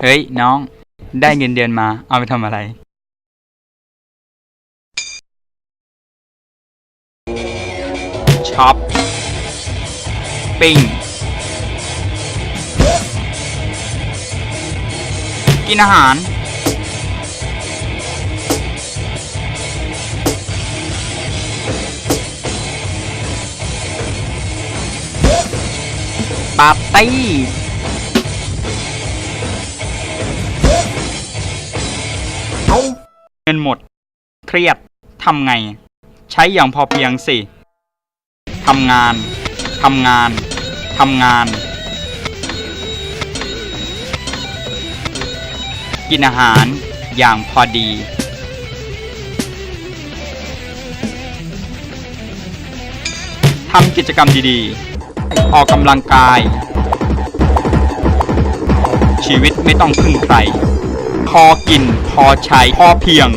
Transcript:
เฮ้ยน้อง ได้เงินเดือนมา เอาไปทำอะไร ช็อป ปิ้ง กินอาหาร ปาร์ตี้ เงินหมด เครียดทำไง ใช้อย่างพอเพียงสิทำงานทำงานทำงาน กินอาหารอย่างพอดี ทำกิจกรรมดีๆ ออกกำลังกาย ชีวิตไม่ต้องพึ่งใคร พอกิน พอใช้ พอเพียง